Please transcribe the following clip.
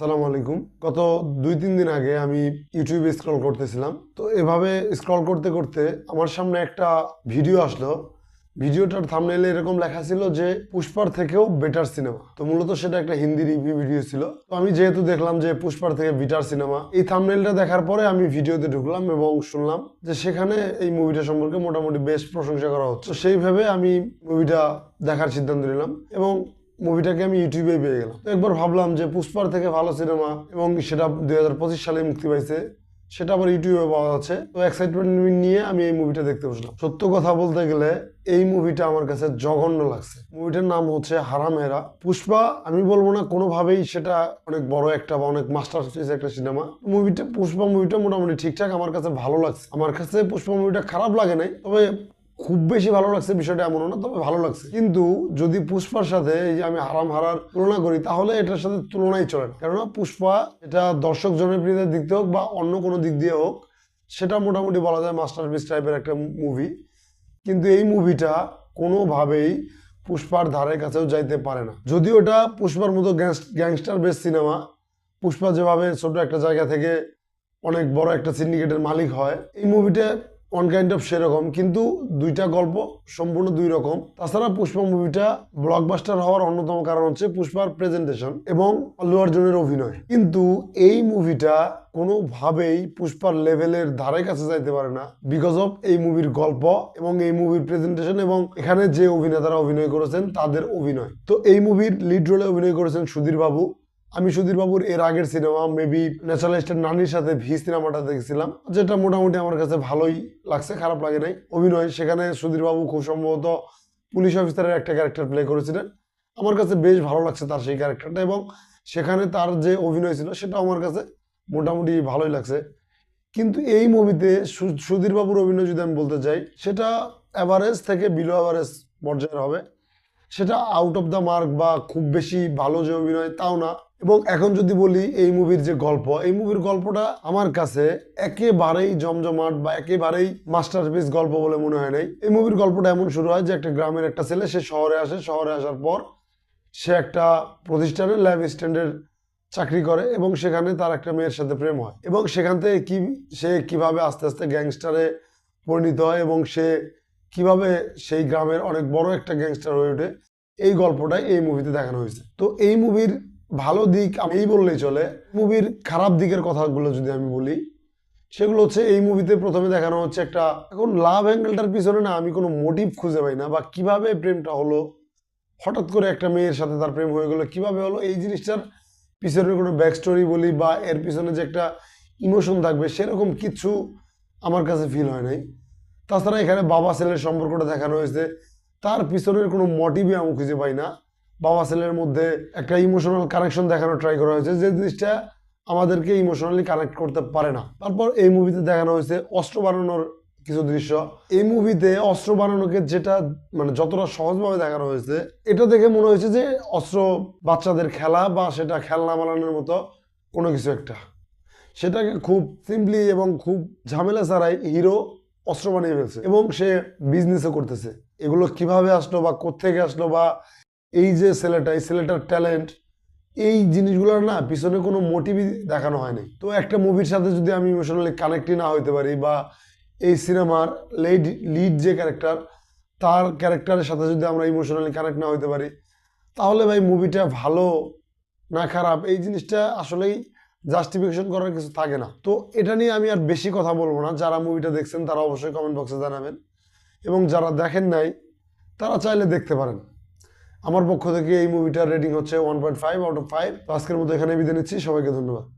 সালাম আলাইকুম। গত দুই, তিন দিন আগে আমি ইউটিউবে স্ক্রল করতেছিলাম। তো এভাবে স্ক্রল করতে করতে আমার সামনে একটা ভিডিও আসলো। ভিডিওটার থামনেলে এরকম লেখা ছিল যে, পুষ্পার থেকেও বেটার সিনেমা তো মূলত সেটা একটা হিন্দি রিভিউ ভিডিও ছিল। তো আমি যেহেতু দেখলাম যে, পুষ্পার থেকে বেটার সিনেমা এই থামনেলটা দেখার পরে আমি ভিডিওতে ঢুকলাম এবং শুনলাম যে, সেখানে এই মুভিটা সম্পর্কে মোটামুটি বেশ প্রশংসা করা হচ্ছে। সেইভাবে আমি মুভিটা দেখার সিদ্ধান্ত নিলাম এবং মুভিটাকে আমি ইউটিউবে পেয়ে গেলাম। একবার ভাবলাম যে পুষ্পার থেকে ভালো সিনেমা এবং সেটা দুই হাজার পঁচিশ সালে মুক্তি পাইছে, সেটা আবার ইউটিউবে পাওয়া যাচ্ছে। তো এক্সাইটমেন্ট নিয়ে আমি এই মুভিটা দেখতে বসলাম। সত্য কথা বলতে গেলে এই মুভিটা আমার কাছে জঘন্য লাগছে। মুভিটার নাম হচ্ছে হারামেরা পুষ্পা, আমি বলব না কোনোভাবেই সেটা অনেক বড় একটা বা অনেক মাস্টার একটা সিনেমা। মুভিটা, পুষ্পা মুভিটা মোটামুটি ঠিকঠাক আমার কাছে ভালো লাগছে। আমার কাছে পুষ্পা মুভিটা খারাপ লাগে নাই, তবে খুব বেশি ভালো লাগছে, বিষয়টা এমনও না, তবে ভালো লাগছে। কিন্তু যদি পুষ্পার সাথে এই যে আমি হারাম হারার তুলনা করি, তাহলে এটার সাথে তুলনাই চলে না। কেননা পুষ্পা এটা দর্শক জনপ্রিয়তার দিক দিয়ে হোক বা অন্য কোনো দিক দিয়ে হোক, সেটা মোটামুটি বলা যায় মাস্টার মাস্টারপিস টাইপের একটা মুভি কিন্তু এই মুভিটা কোনোভাবেই পুষ্পার ধারে কাছেও যাইতে পারে না। যদিও এটা পুষ্পার মতো গ্যাংস্টার বেস সিনেমা পুষ্পা যেভাবে ছোট একটা জায়গা থেকে অনেক বড় একটা সিন্ডিকেটের মালিক হয়, এই মুভিটা অন কাইন্ড অফ সেরকম, কিন্তু দুইটা গল্প সম্পূর্ণ দুই রকম। তাছাড়া পুষ্পা মুভিটা ব্লকবাস্টার হওয়ার অন্যতম কারণ হচ্ছে পুষ্পার প্রেজেন্টেশন এবং আল্লু অর্জুনের অভিনয়। কিন্তু এই মুভিটা কোনোভাবেই পুষ্পার লেভেলের ধারে কাছে যাইতে পারে না বিকজ অফ এই মুভির গল্প এবং এই মুভির প্রেজেন্টেশন এবং এখানে যে অভিনেতারা অভিনয় করেছেন তাদের অভিনয়। তো এই মুভির লিড রোলে অভিনয় করেছেন সুধীর বাবু। আমি সুধীরবাবুর এর আগের সিনেমা মেবি ন্যাচারালিস্টের নানির সাথে ভি সিনেমাটা দেখছিলাম, যেটা মোটামুটি আমার কাছে ভালোই লাগছে, খারাপ লাগে নাই। অভিনয়, সেখানে সুধীরবাবু খুব সম্ভবত পুলিশ অফিসারের একটা ক্যারেক্টার প্লে করেছিলেন। আমার কাছে বেশ ভালো লাগছে তার সেই ক্যারেক্টারটা এবং সেখানে তার যে অভিনয় ছিল সেটা আমার কাছে মোটামুটি ভালোই লাগছে। কিন্তু এই মুভিতে সুধীর বাবুর অভিনয় যদি আমি বলতে চাই, সেটা অ্যাভারেজ থেকে বিলো অ্যাভারেজ পর্যায়ের হবে। সেটা আউট অফ দ্য মার্ক বা খুব বেশি ভালো যে অভিনয় তাও না। এবং এখন যদি বলি এই মুভির যে গল্প, এই মুভির গল্পটা আমার কাছে একেবারেই জমজমাট বা একেবারেই মাস্টারপিস গল্প বলে মনে হয় নাই। এই মুভির গল্পটা এমন শুরু হয় যে একটা গ্রামের একটা ছেলে, সে শহরে আসে, শহরে আসার পর সে একটা প্রতিষ্ঠানে ল্যাব স্ট্যান্ডের চাকরি করে এবং সেখানে তার একটা মেয়ের সাথে প্রেম হয়। এবং সেখান থেকে কি, সে কীভাবে আস্তে আস্তে গ্যাংস্টারে পরিণত হয় এবং সে কীভাবে সেই গ্রামের অনেক বড় একটা গ্যাংস্টার হয়ে ওঠে, এই গল্পটাই এই মুভিতে দেখানো হয়েছে। তো এই মুভির ভালো দিক আমি এই বললেই চলে মুভির খারাপ দিকের কথাগুলো যদি আমি বলি, সেগুলো হচ্ছে এই মুভিতে প্রথমে দেখানো হচ্ছে একটা, এখন লাভ অ্যাঙ্গেলটার পিছনে না আমি কোনো মোটিভ খুঁজে পাই না বা কীভাবে প্রেমটা হলো, হঠাৎ করে একটা মেয়ের সাথে তার প্রেম হয়ে গেলো, কীভাবে হলো, এই জিনিসটার পিছনে কোনো ব্যাক স্টোরি বলি বা এর পিছনে যে একটা ইমোশন থাকবে, সেরকম কিছু আমার কাছে ফিল হয় নাই। তাছাড়া এখানে বাবা ছেলের সম্পর্কটা দেখানো হয়েছে। তার পিছনের কোনো মোটিভই আমি খুঁজে পাই না। বাবা ছেলের মধ্যে একটা ইমোশনাল কানেকশন দেখানো ট্রাই করা হয়েছে, যে জিনিসটা আমাদেরকে ইমোশনালি কানেক্ট করতে পারে না। তারপর এই মুভিতে দেখানো হয়েছে অস্ত্র বানানোর কিছু দৃশ্য। এই মুভিতে অস্ত্র বানানোকে যেটা মানে যতটা সহজভাবে দেখানো হয়েছে, এটা দেখে মনে হয়েছে যে অস্ত্র বাচ্চাদের খেলা বা সেটা খেলনা বানানোর মতো কোনো কিছু একটা। সেটাকে খুব সিম্পলি এবং খুব ঝামেলা ছাড়াই হিরো অস্ত্র বানিয়ে ফেলছে। এবং সে বিজনেসও করতেছে। এগুলো কীভাবে আসলো বা কোথেকে আসলো বা এই যে ছেলেটা, এই ছেলেটার ট্যালেন্ট এই জিনিসগুলোর না পিছনে কোনো মোটিভই দেখানো হয়নি তো একটা মুভির সাথে যদি আমি ইমোশনালি কানেক্টই না হইতে পারি বা এই সিনেমার লিড লিড যে ক্যারেক্টার তার ক্যারেক্টারের সাথে যদি আমরা ইমোশনালি কানেক্ট না হইতে পারি, তাহলে ভাই মুভিটা ভালো না খারাপ, এই জিনিসটা আসলেই জাস্টিফিকেশন করার কিছু থাকে না। তো এটা নিয়ে আমি আর বেশি কথা বলব না। যারা মুভিটা দেখছেন, তারা অবশ্যই কমেন্ট বক্সে জানাবেন। এবং যারা দেখেন নাই, তারা চাইলে দেখতে পারেন। আমার পক্ষ থেকে এই মুভিটার রেটিং হচ্ছে one point five out of five আজকের মতো এখানে বিদায় নিচ্ছি। সবাইকে ধন্যবাদ।